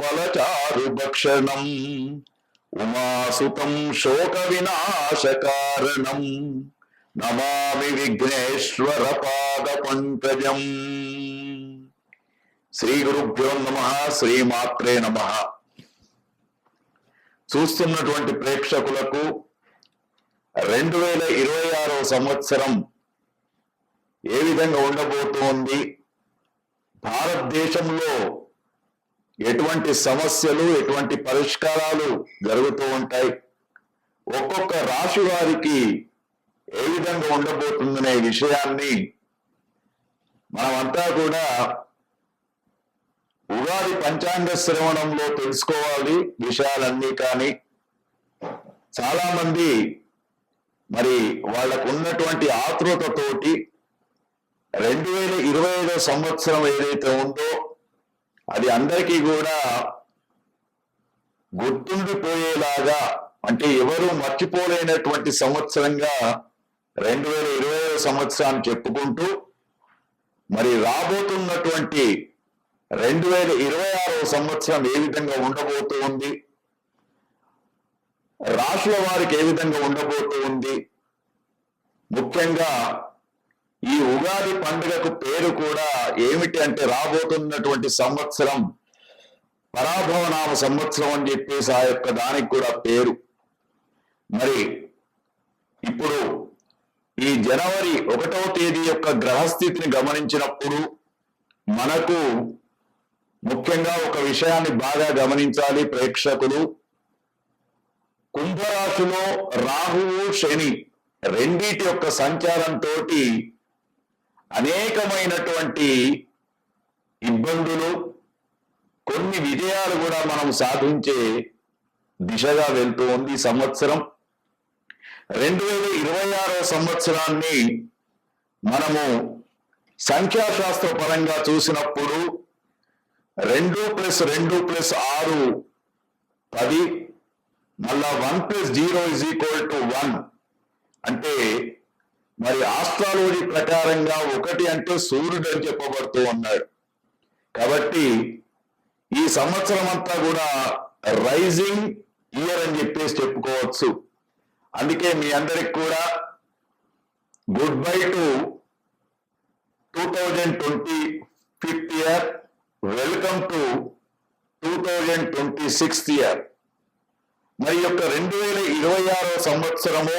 ఫలచారు భక్షణం ఉమాసుతం శోక వినాశకారణం నమామి విఘ్నేశ్వర పాద పంకజం శ్రీ గురుభ్యో నమ శ్రీమాత్రే నమ చూస్తున్నటువంటి ప్రేక్షకులకు రెండు వేల ఇరవై ఆరో సంవత్సరం ఏ విధంగా ఉండబోతోంది? భారతదేశంలో ఎటువంటి సమస్యలు ఎటువంటి పరిష్కారాలు జరుగుతూ ఉంటాయి? ఒక్కొక్క రాశి వారికి ఏ విధంగా ఉండబోతుందనే విషయాన్ని మనమంతా కూడా ఉగాది పంచాంగ శ్రవణంలో తెలుసుకోవాలి విషయాలన్నీ కానీ. చాలా మంది మరి వాళ్ళకు ఉన్నటువంటి ఆతృతతోటి రెండు వేల ఇరవై ఐదో సంవత్సరం ఏదైతే ఉందో అది అందరికీ కూడా గుర్తుండిపోయేలాగా అంటే ఎవరు మర్చిపోలేనటువంటి సంవత్సరంగా రెండు వేల ఇరవై ఐదో సంవత్సరాన్ని చెప్పుకుంటూ మరి రాబోతున్నటువంటి రెండు వేల ఇరవై ఆరో సంవత్సరం ఏ విధంగా ఉండబోతూ ఉంది రాష్ట్ర వారికి ఏ విధంగా ఉండబోతూ ఉంది ముఖ్యంగా ఈ ఉగాది పండుగకు పేరు కూడా ఏమిటి అంటే రాబోతున్నటువంటి సంవత్సరం పరాభవనామ సంవత్సరం అని చెప్పేసి ఆ యొక్క దానికి కూడా పేరు. మరి ఇప్పుడు ఈ జనవరి ఒకటవ తేదీ యొక్క గ్రహస్థితిని గమనించినప్పుడు మనకు ముఖ్యంగా ఒక విషయాన్ని బాగా గమనించాలి ప్రేక్షకులు. కుంభరాశిలో రాహువు శని రెండిటి యొక్క సంచారంతో అనేకమైనటువంటి ఇబ్బందులు కొన్ని విజయాలు కూడా మనం సాధించే దిశగా వెళ్తూ ఉంది సంవత్సరం. రెండు వేల ఇరవై ఆరో సంవత్సరాన్ని మనము సంఖ్యాశాస్త్ర పరంగా చూసినప్పుడు రెండు ప్లస్ రెండు ప్లస్ ఆరు పది మళ్ళా one plus zero is equal to one. అంటే మరి ఆస్ట్రాలజీ ప్రకారంగా ఒకటి అంటే సూర్యుడు అని చెప్పబడుతూ ఉన్నాడు. కాబట్టి ఈ సంవత్సరం అంతా కూడా రైజింగ్ ఇయర్ అని చెప్పేసి చెప్పుకోవచ్చు. అందుకే మీ అందరికి కూడా goodbye to two thousand twenty fifth year welcome to two thousand twenty sixth year మరి యొక్క రెండు వేల ఇరవై ఆరో సంవత్సరము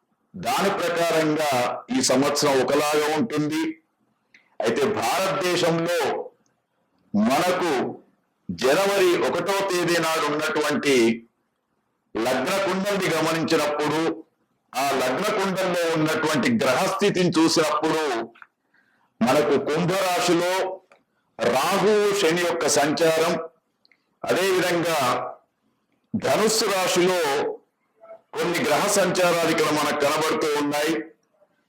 దాని ప్రకారంగా ఈ సంవత్సరం ఒకలాగా ఉంటుంది. అయితే భారతదేశంలో మనకు జనవరి ఒకటో తేదీ నాడు ఉన్నటువంటి లగ్న కుండల్ని గమనించినప్పుడు ఆ లగ్న కుండంలో ఉన్నటువంటి గ్రహస్థితిని చూసినప్పుడు మనకు కుంభరాశిలో రాహు శని యొక్క సంచారం అదేవిధంగా ధనుస్సు రాశిలో కొన్ని గ్రహ సంచారాలు ఇక్కడ మనకు కనబడుతూ ఉన్నాయి.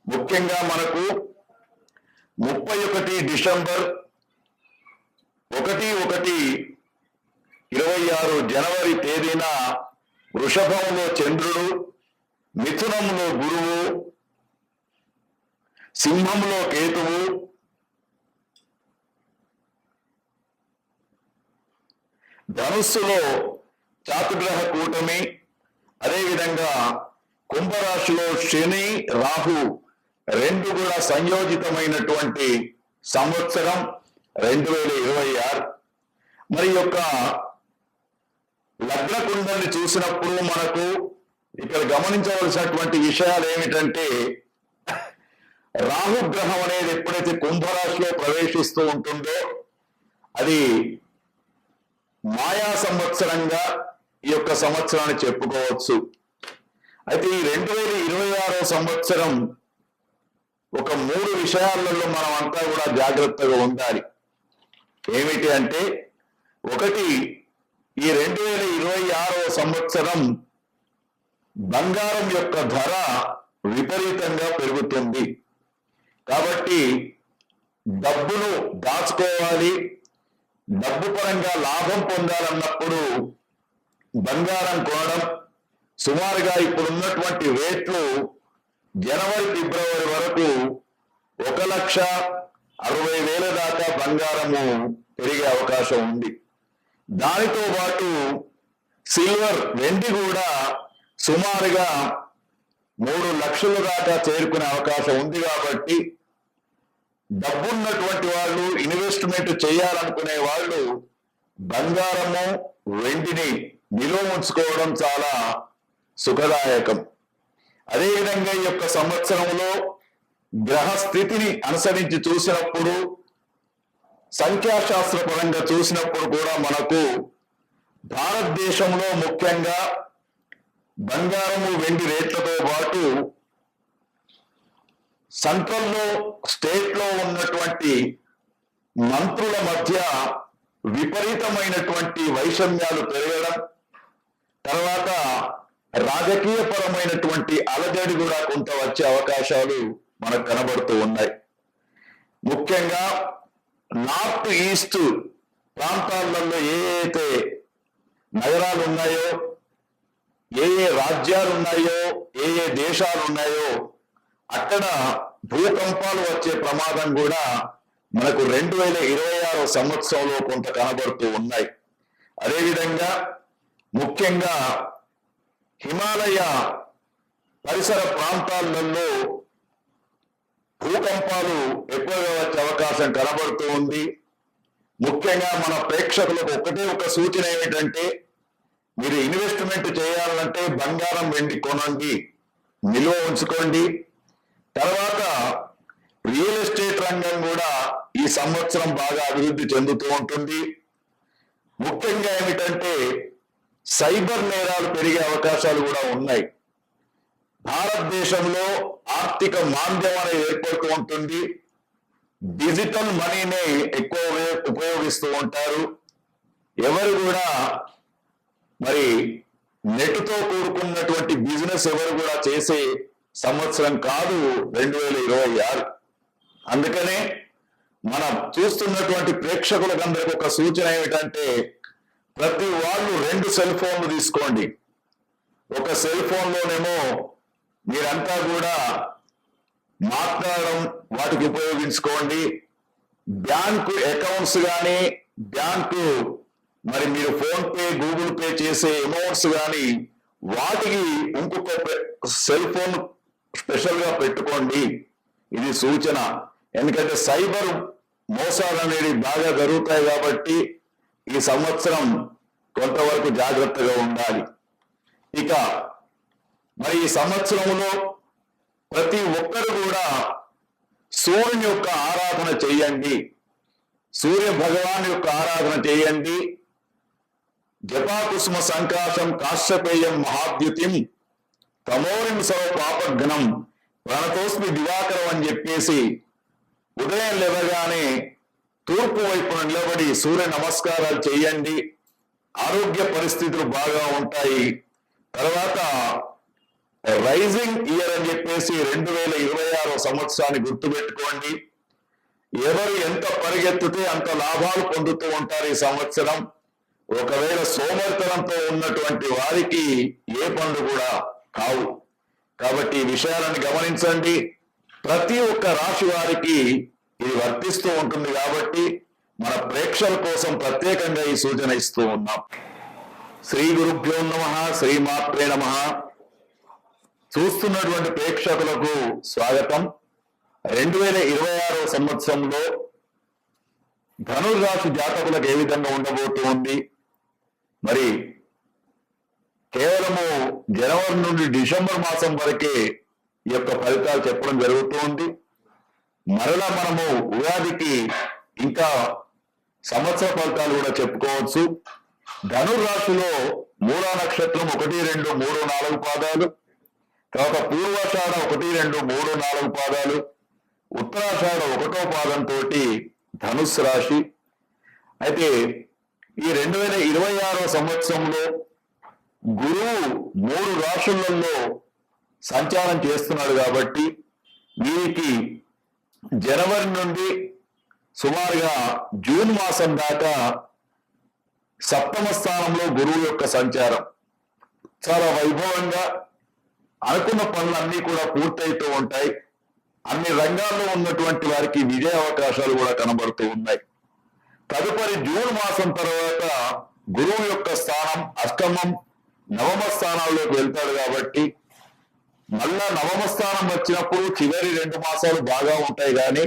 ముఖ్యంగా మనకు ముప్పై ఒకటి డిసెంబర్ ఒకటి ఒకటి ఇరవై ఆరు జనవరి తేదీన వృషభంలో చంద్రుడు మిథునంలో గురువు సింహంలో కేతువు ధనుస్సులో చాతుగ్రహ కూటమి అదేవిధంగా కుంభరాశిలో శని రాహు రెండు కూడా సంయోజితమైనటువంటి సంవత్సరం రెండు వేల ఇరవై ఆరు. మరి యొక్క లగ్న కుండల్ని చూసినప్పుడు మనకు ఇక్కడ గమనించవలసినటువంటి విషయాలు ఏమిటంటే రాహుగ్రహం అనేది ఎప్పుడైతే కుంభరాశిలో ప్రవేశిస్తూ ఉంటుందో అది మాయా సంవత్సరంగా ఈ యొక్క సంవత్సరాన్ని చెప్పుకోవచ్చు. అయితే ఈ రెండు వేల ఇరవై ఆరో సంవత్సరం ఒక మూడు విషయాలలో మనం అంతా కూడా జాగ్రత్తగా ఉండాలి. ఏమిటి అంటే ఒకటి ఈ రెండు వేల ఇరవై ఆరో సంవత్సరం బంగారం యొక్క ధర విపరీతంగా పెరుగుతుంది. కాబట్టి డబ్బును దాచుకోవాలి డబ్బు పరంగా లాభం పొందాలన్నప్పుడు బంగారం కొనడం సుమారుగా ఇప్పుడున్నటువంటి రేట్లు జనవరి ఫిబ్రవరి వరకు ఒక లక్ష అరవై వేల దాకా బంగారము పెరిగే అవకాశం ఉంది. దానితో పాటు సిల్వర్ వెండి కూడా సుమారుగా మూడు లక్షల దాకా చేరుకునే అవకాశం ఉంది కాబట్టి డబ్బున్నటువంటి వాళ్ళు ఇన్వెస్ట్మెంట్ చేయాలనుకునే వాళ్ళు బంగారము వెండిని నిలువ ఉంచుకోవడం చాలా సుఖదాయకం. అదేవిధంగా ఈ యొక్క సంవత్సరంలో గ్రహ స్థితిని అనుసరించి చూసినప్పుడు సంఖ్యాశాస్త్ర పరంగా చూసినప్పుడు కూడా మనకు భారతదేశంలో ముఖ్యంగా బంగారము వెండి రేట్లతో పాటు సెంట్రల్లో స్టేట్లో ఉన్నటువంటి మంత్రుల మధ్య విపరీతమైనటువంటి వైషమ్యాలు పెరగడం తర్వాత రాజకీయపరమైనటువంటి అలజడి కూడా కొంత వచ్చే అవకాశాలు మనకు కనబడుతూ ఉన్నాయి. ముఖ్యంగా నార్త్ ఈస్ట్ ప్రాంతాలలో ఏ అయితే నగరాలు ఉన్నాయో ఏ ఏ రాజ్యాలు ఉన్నాయో ఏ ఏ దేశాలు ఉన్నాయో అక్కడ భూకంపాలు వచ్చే ప్రమాదం కూడా మనకు రెండు వేల ఇరవై ఆరో సంవత్సరంలో కొంత కనబడుతూ ఉన్నాయి. అదేవిధంగా ముఖ్యంగా హిమాలయ పరిసర ప్రాంతాలలో భూకంపాలు ఎక్కువగా వచ్చే అవకాశం కనబడుతూ ఉంది. ముఖ్యంగా మన ప్రేక్షకులకు ఒకటే ఒక సూచన ఏమిటంటే మీరు ఇన్వెస్ట్మెంట్ చేయాలంటే బంగారం వెండి కొనండి నిల్వ ఉంచుకోండి. తర్వాత రియల్ ఎస్టేట్ రంగం కూడా ఈ సంవత్సరం బాగా అభివృద్ధి చెందుతూ ఉంటుంది. ముఖ్యంగా ఏమిటంటే సైబర్ నేరాలు పెరిగే అవకాశాలు కూడా ఉన్నాయి. భారతదేశంలో ఆర్థిక మాంద్యం అనేది ఏర్పడుతూ ఉంటుంది. డిజిటల్ మనీని ఎక్కువ ఉపయోగిస్తూ ఉంటారు. ఎవరు కూడా మరి నెట్తో కూడుకున్నటువంటి బిజినెస్ ఎవరు కూడా చేసే సంవత్సరం కాదు రెండు వేల ఇరవై ఆరు. అందుకనే మనం చూస్తున్నటువంటి ప్రేక్షకులకందరికి ఒక సూచన ఏమిటంటే ప్రతి వాళ్ళు రెండు సెల్ ఫోన్లు తీసుకోండి. ఒక సెల్ ఫోన్లోనేమో మీరంతా కూడా మాట్లాడడం వాటికి ఉపయోగించుకోండి. బ్యాంకు అకౌంట్స్ కానీ బ్యాంకు మరి మీరు ఫోన్ పే గూగుల్ పే చేసే అమౌంట్స్ కానీ వాటికి ఇంకొక సెల్ ఫోన్ స్పెషల్గా పెట్టుకోండి. ఇది సూచన. ఎందుకంటే సైబర్ మోసాలు అనేది బాగా జరుగుతాయి కాబట్టి ఈ సంవత్సరం కొంతవరకు జాగ్రత్తగా ఉండాలి. ఇక మరి ఈ సంవత్సరంలో ప్రతి ఒక్కరు కూడా సూర్యుని యొక్క ఆరాధన చేయండి. సూర్య భగవాన్ యొక్క ఆరాధన చేయండి. జపాకుసుమ సంకాశం కాశ్యపేయం మహాద్యుతిం తమోరిం సర్వ పాపఘ్నం ప్రణతోస్మి దివాకరం అని చెప్పేసి ఉదయం లేవగానే తూర్పు వైపున నిలబడి సూర్య నమస్కారాలు చేయండి. ఆరోగ్య పరిస్థితులు బాగా ఉంటాయి. తర్వాత రైజింగ్ ఇయర్ అని చెప్పేసి రెండు వేల ఇరవై ఆరో సంవత్సరాన్ని గుర్తుపెట్టుకోండి. ఎవరు ఎంత పరిగెత్తితే అంత లాభాలు పొందుతూ ఉంటారు ఈ సంవత్సరం. ఒకవేళ సోమర్తనంతో ఉన్నటువంటి వారికి ఏ పనులు కూడా కావు. కాబట్టి ఈ విషయాలను గమనించండి. ప్రతి ఒక్క రాశి వారికి ఇది వర్తిస్తూ ఉంటుంది కాబట్టి మన ప్రేక్షకుల కోసం ప్రత్యేకంగా ఈ సూచన ఇస్తూ ఉన్నాం. శ్రీ గురుభ్యో నమ శ్రీమాత్రే నమ. చూస్తున్నటువంటి ప్రేక్షకులకు స్వాగతం. రెండు వేల ఇరవై ఆరో సంవత్సరంలో ధనుర్రాశి జాతకులకు ఏ విధంగా ఉండబోతూ ఉంది? మరి కేవలము జనవరి నుండి డిసెంబర్ మాసం వరకే ఈ యొక్క ఫలితాలు చెప్పడం జరుగుతూ ఉంది. మరలా మనము ఉగాదికి ఇంకా సంవత్సర ఫలితాలు కూడా చెప్పుకోవచ్చు. ధనుర్రాశిలో మూలా నక్షత్రం ఒకటి రెండు మూడు నాలుగు పాదాలు. తర్వాత పూర్వాషాఢ ఒకటి రెండు మూడు నాలుగు పాదాలు. ఉత్తరాషాఢ ఒకటో పాదంతో ధనుస్సు రాశి. అయితే ఈ రెండు వేల ఇరవై ఆరో సంవత్సరంలో గురువు మూడు రాశులలో సంచారం చేస్తున్నాడు కాబట్టి వీరికి జనవరి నుండి సుమారుగా జూన్ మాసం దాకా సప్తమ స్థానంలో గురువు యొక్క సంచారం. చాలా వైభవంగా అనుకున్న పనులన్నీ కూడా పూర్తయితూ ఉంటాయి. అన్ని రంగాల్లో ఉన్నటువంటి వారికి విజయ అవకాశాలు కూడా కనబడుతూ ఉన్నాయి. తదుపరి జూన్ మాసం తర్వాత గురువు యొక్క స్థానం అష్టమం నవమ స్థానాల్లోకి వెళ్తాడు కాబట్టి మళ్ళా నవమ స్థానం వచ్చినప్పుడు చివరి రెండు మాసాలు బాగా ఉంటాయి కానీ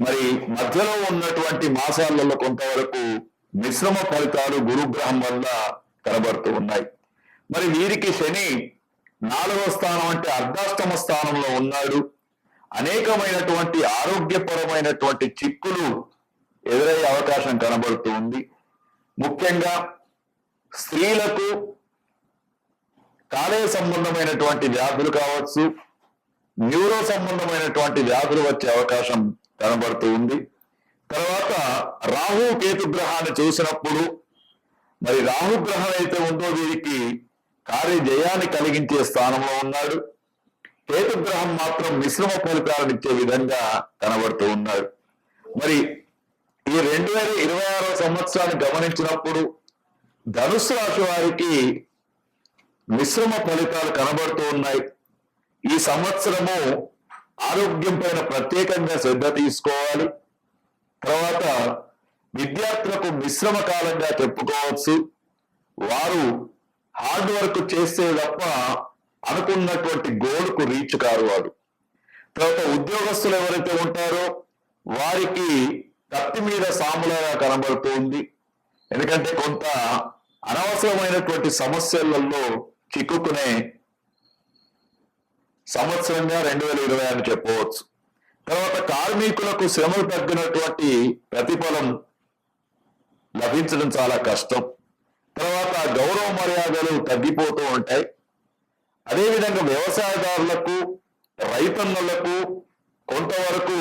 మరి మధ్యలో ఉన్నటువంటి మాసాలలో కొంతవరకు మిశ్రమ ఫలితాలు గురుగ్రహం వల్ల కనబడుతూ ఉన్నాయి. మరి వీరికి శని నాలుగవ స్థానం అంటే అర్ధాష్టమ స్థానంలో ఉన్నాడు. అనేకమైనటువంటి ఆరోగ్యపరమైనటువంటి చిక్కులు ఎదురయ్యే అవకాశం కనబడుతూ ఉంది. ముఖ్యంగా స్త్రీలకు కాలేయ సంబంధమైనటువంటి వ్యాధులు కావచ్చు న్యూరో సంబంధమైనటువంటి వ్యాధులు వచ్చే అవకాశం కనబడుతూ ఉంది. తర్వాత రాహు కేతు గ్రహాన్ని చూసినప్పుడు మరి రాహు గ్రహం అయితే ఉందో వీరికి కార్యజయాన్ని కలిగించే స్థానంలో ఉన్నాడు. కేతు గ్రహం మాత్రం మిశ్రమ ఫలితాలను ఇచ్చే విధంగా కనబడుతూ ఉన్నాడు. మరి ఈ రెండు వేల ఇరవై ఆరో సంవత్సరాన్ని గమనించినప్పుడు ధనుసు రాశి వారికి మిశ్రమ ఫలితాలు కనబడుతూ ఉన్నాయి. ఈ సంవత్సరము ఆరోగ్యం పైన ప్రత్యేకంగా శ్రద్ధ తీసుకోవాలి. తర్వాత విద్యార్థులకు మిశ్రమ కాలంగా చెప్పుకోవచ్చు. వారు హార్డ్ వర్క్ చేస్తే తప్ప అనుకున్నటువంటి గోల్కు రీచ్ కారు వారు. తర్వాత ఉద్యోగస్తులు ఎవరైతే ఉంటారో వారికి కత్తి మీద సాములాగా కనబడుతుంది ఎందుకంటే కొంత అనవసరమైనటువంటి సమస్యలలో చిక్కుకునే సంవత్సరంగా రెండు వేల ఇరవై అని చెప్పవచ్చు తర్వాత కార్మికులకు శ్రమలు తగ్గినటువంటి ప్రతిఫలం లభించడం చాలా కష్టం. తర్వాత గౌరవ మర్యాదలు తగ్గిపోతూ ఉంటాయి. అదేవిధంగా వ్యవసాయదారులకు రైతన్నులకు కొంతవరకు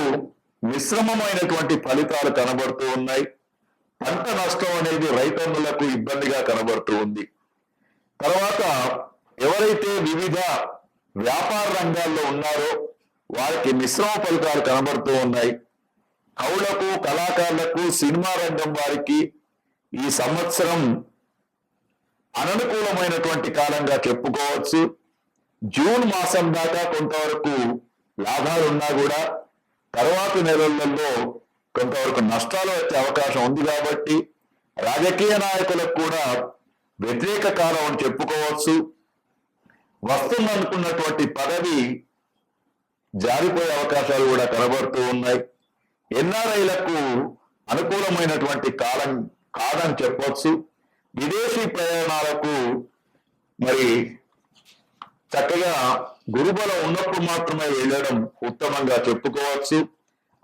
మిశ్రమమైనటువంటి ఫలితాలు కనబడుతూ ఉన్నాయి. పంట నష్టం అనేది రైతన్నులకు ఇబ్బందిగా కనబడుతూ ఉంది. తర్వాత ఎవరైతే వివిధ వ్యాపార రంగాల్లో ఉన్నారో వారికి మిశ్రమ ఫలితాలు కనబడుతూ ఉన్నాయి. కవులకు కళాకారులకు సినిమా రంగం వారికి ఈ సంవత్సరం అననుకూలమైనటువంటి కాలంగా చెప్పుకోవచ్చు. జూన్ మాసం దాకా కొంతవరకు లాభాలు ఉన్నా కూడా తర్వాతి నెలలలో కొంతవరకు నష్టాలు వచ్చే అవకాశం ఉంది కాబట్టి రాజకీయ నాయకులకు కూడా వ్యతిరేక కాలం అని చెప్పుకోవచ్చు. వస్తుందనుకున్నటువంటి పదవి జారిపోయే అవకాశాలు కూడా కనబడుతూ ఉన్నాయి. ఎన్ఆర్ఐలకు అనుకూలమైనటువంటి కాలం కాదని చెప్పొచ్చు. విదేశీ ప్రయాణాలకు మరి చక్కగా గురుబలం ఉన్నప్పుడు మాత్రమే వెళ్ళడం ఉత్తమంగా చెప్పుకోవచ్చు.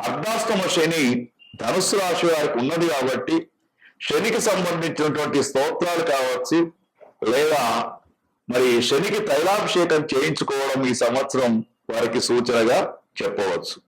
అర్ధాష్టమ శని ధనుసు రాశి వారికి ఉన్నది కాబట్టి శనికి సంబంధించినటువంటి స్తోత్రాలు కావచ్చు లేదా మరి శనికి తైలాభిషేకం చేయించుకోవడం ఈ సంవత్సరం వారికి సూచనగా చెప్పవచ్చు.